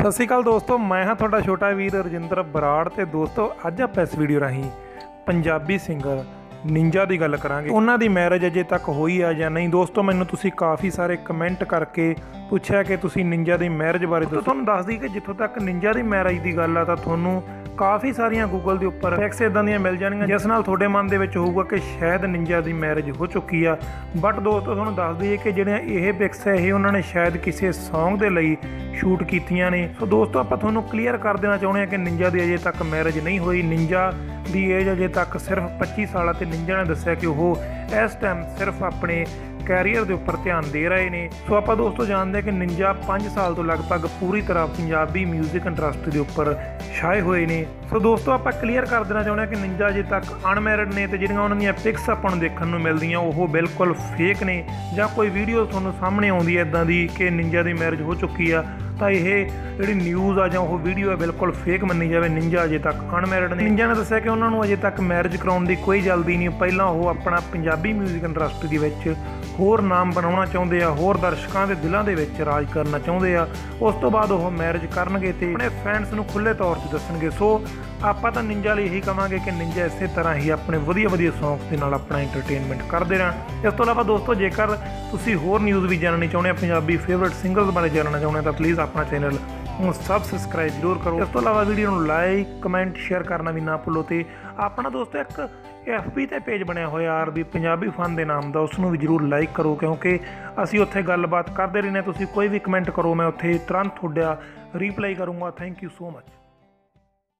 ਸਤਿ ਸ਼੍ਰੀ ਅਕਾਲ ਦੋਸਤੋ, ਮੈਂ ਹਾਂ ਤੁਹਾਡਾ ਛੋਟਾ ਵੀਰ ਰਜਿੰਦਰ ਬਰਾੜ ਤੇ ਦੋਸਤੋ, ਅੱਜ ਆਪਾਂ ਇਸ ਵੀਡੀਓ ਰਾਹੀਂ ਪੰਜਾਬੀ ਸਿੰਗਰ ਨਿੰਜਾ ਦੀ ਗੱਲ ਕਰਾਂਗੇ। ਉਹਨਾਂ ਦੀ ਮੈਰਿਜ ਅਜੇ ਤੱਕ ਹੋਈ ਆ ਜਾਂ ਨਹੀਂ? ਦੋਸਤੋ, ਮੈਨੂੰ ਤੁਸੀਂ ਕਾਫੀ ਸਾਰੇ ਕਮੈਂਟ ਕਰਕੇ ਪੁੱਛਿਆ ਕਿ ਤੁਸੀਂ ਨਿੰਜਾ ਦੀ ਮੈਰਿਜ ਬਾਰੇ ਦੱਸੋ। ਤੁਹਾਨੂੰ ਦੱਸ ਦਈ ਕਿ ਜਿੱਥੋਂ ਤੱਕ ਨਿੰਜਾ ਦੀ ਮੈਰਿਜ ਦੀ ਗੱਲ ਆ, ਤਾਂ ਤੁਹਾਨੂੰ ਕਾਫੀ ਸਾਰੀਆਂ ਗੂਗਲ ਦੇ ਉੱਪਰ ਫੈਕਸ ਇਦਾਂ ਦੀਆਂ ਮਿਲ ਜਾਣਗੀਆਂ, ਜਿਸ ਨਾਲ ਤੁਹਾਡੇ ਮਨ ਦੇ ਵਿੱਚ ਹੋਊਗਾ ਕਿ ਸ਼ਾਇਦ ਨਿੰਜਾ ਦੀ ਮੈਰਿਜ ਹੋ ਚੁੱਕੀ ਆ। ਬਟ ਦੋਸਤੋ, ਤੁਹਾਨੂੰ ਦੱਸ ਦਈਏ ਕਿ ਜਿਹੜੀਆਂ ਇਹ ਪਿਕਸ ਹੈ ਇਹ ਉਹਨਾਂ ਨੇ ਸ਼ਾਇਦ ਕਿਸੇ ਸੌਂਗ ਦੇ ਲਈ ਸ਼ੂਟ ਕੀਤੀਆਂ ਨੇ। ਸੋ ਦੋਸਤੋ, ਆਪਾਂ ਤੁਹਾਨੂੰ ਕਲੀਅਰ ਕਰ ਦੇਣਾ ਚਾਹੁੰਦੇ ਹਾਂ ਕਿ ਨਿੰਜਾ ਦੀ ਅਜੇ ਤੱਕ ਮੈਰਿਜ ਨਹੀਂ ਹੋਈ। ਨਿੰਜਾ ਦੀ ਏਜ ਅਜੇ ਤੱਕ ਸਿਰਫ 25 ਸਾਲਾਂ ਆ ਤੇ ਨਿੰਜਾ ਨੇ ਦੱਸਿਆ ਕਿ ਉਹ ਇਸ ਟਾਈਮ ਸਿਰਫ ਆਪਣੇ ਕੈਰੀਅਰ ਦੇ ਉੱਪਰ ਧਿਆਨ ਦੇ ਰਹੇ ਨੇ। ਸੋ ਆਪਾਂ ਦੋਸਤੋ ਜਾਣਦੇ ਹਾਂ ਕਿ ਨਿੰਜਾ 5 ਸਾਲ ਤੋਂ ਲਗਭਗ ਪੂਰੀ ਤਰ੍ਹਾਂ ਪੰਜਾਬੀ 뮤직 ਇੰਡਸਟਰੀ ਦੇ ਉੱਪਰ ਛਾਏ ਹੋਏ ਨੇ। ਸੋ ਦੋਸਤੋ ਆਪਾਂ ਕਲੀਅਰ ਕਰ ਦੇਣਾ ਚਾਹੁੰਦੇ ਹਾਂ ਕਿ ਨਿੰਜਾ ਅਜੇ ਤੱਕ ਅਨਮੈਰਿਡ ਨੇ ਤੇ ਜਿਹੜੀਆਂ ਉਹਨਾਂ ਦੀਆਂ ਪਿਕਸ ਆਪਾਂ ਨੂੰ ਦੇਖਣ ਨੂੰ ਮਿਲਦੀਆਂ, ਉਹ ਬਿਲਕੁਲ ਫੇਕ ਨੇ। ਜਾਂ ਕੋਈ ਵੀਡੀਓ ਤੁਹਾਨੂੰ ਸਾਹਮਣੇ ਆਉਂਦੀ ਹੈ ਇਦਾਂ ਦੀ ਕਿ ਨਿੰਜਾ ਦੀ ਮੈਰਿਜ ਹੋ ਚੁੱਕੀ ਆ। ਤਾਂ ਇਹ ਜਿਹੜੀ ਨਿਊਜ਼ ਆ ਜਾਂ ਉਹ ਵੀਡੀਓ ਹੈ ਬਿਲਕੁਲ ਫੇਕ ਮੰਨੀ ਜਾਵੇ ਨਿੰਜਾ ਅਜੇ ਤੱਕ ਅਨਮੈਰਿਡ ਨੇ। ਨਿੰਜਾ ਨੇ ਦੱਸਿਆ ਕਿ ਉਹਨਾਂ ਨੂੰ ਅਜੇ ਤੱਕ ਮੈਰਿਜ ਕਰਾਉਣ ਦੀ ਕੋਈ ਜਲਦੀ ਨਹੀਂ, ਪਹਿਲਾਂ ਉਹ ਆਪਣਾ ਪੰਜਾਬੀ 뮤직 ਇੰਡਸਟਰੀ ਦੇ ਵਿੱਚ ਹੋਰ ਨਾਮ ਬਣਾਉਣਾ ਚਾਹੁੰਦੇ ਆ, ਹੋਰ ਦਰਸ਼ਕਾਂ ਦੇ ਦਿਲਾਂ ਦੇ ਵਿੱਚ ਰਾਜ ਕਰਨਾ ਚਾਹੁੰਦੇ ਆ। ਉਸ ਤੋਂ ਬਾਅਦ ਉਹ ਮੈਰਿਜ ਕਰਨਗੇ ਤੇ ਆਪਣੇ ਫੈਨਸ ਨੂੰ ਖੁੱਲੇ ਤੌਰ ਤੇ ਦੱਸਣਗੇ। ਸੋ ਆਪਾਂ ਤਾਂ ਨਿੰਜਾ ਲਈ ਇਹੀ ਕਵਾਂਗੇ ਕਿ ਨਿੰਜਾ ਇਸੇ ਤਰ੍ਹਾਂ ਹੀ ਆਪਣੇ ਵਧੀਆ ਵਧੀਆ ਸੌਂਗਸ ਦੇ ਨਾਲ ਆਪਣਾ ਐਂਟਰਟੇਨਮੈਂਟ ਕਰਦੇ ਰਹਿਣ। ਇਸ ਤੋਂ ਇਲਾਵਾ ਦੋਸਤੋ, ਜੇਕਰ ਤੁਸੀਂ ਹੋਰ ਨਿਊਜ਼ ਵੀ ਜਾਣਨੀ ਚਾਹੁੰਦੇ ਆ, ਪੰਜਾਬੀ ਫੇਵਰਿਟ ਸਿੰਗਰਸ ਬਾਰੇ ਜਾਣਨਾ ਚਾਹੁੰਦੇ ਆ, ਤਾਂ ਪਲੀਜ਼ ਆਪਣਾ ਚੈਨਲ ਨੂੰ ਸਬਸਕ੍ਰਾਈਬ ਜ਼ਰੂਰ ਕਰੋ। ਇਸ ਤੋਂ ਇਲਾਵਾ ਵੀਡੀਓ ਨੂੰ ਲਾਈਕ ਕਮੈਂਟ ਸ਼ੇਅਰ ਕਰਨਾ ਵੀ ਨਾ ਭੁੱਲੋ ਤੇ ਆਪਣਾ ਦੋਸਤੋ, ਇੱਕ FB ਤੇ ਪੇਜ ਬਣਿਆ ਹੋਇਆ ਆਰਬੀ ਪੰਜਾਬੀ ਫਨ ਦੇ ਨਾਮ ਦਾ ਉਸ ਨੂੰ ਵੀ ਜਰੂਰ ਲਾਈਕ ਕਰੋ, ਕਿਉਂਕਿ ਅਸੀਂ ਉੱਥੇ ਗੱਲਬਾਤ ਕਰਦੇ ਰਹਿੰਦੇ ਹਾਂ। ਤੁਸੀਂ ਕੋਈ ਵੀ ਕਮੈਂਟ ਕਰੋ, ਮੈਂ ਉੱਥੇ ਤੁਰੰਤ ਤੁਹਾਡਾ ਰਿਪਲਾਈ ਕਰੂੰਗਾ। Thank you so much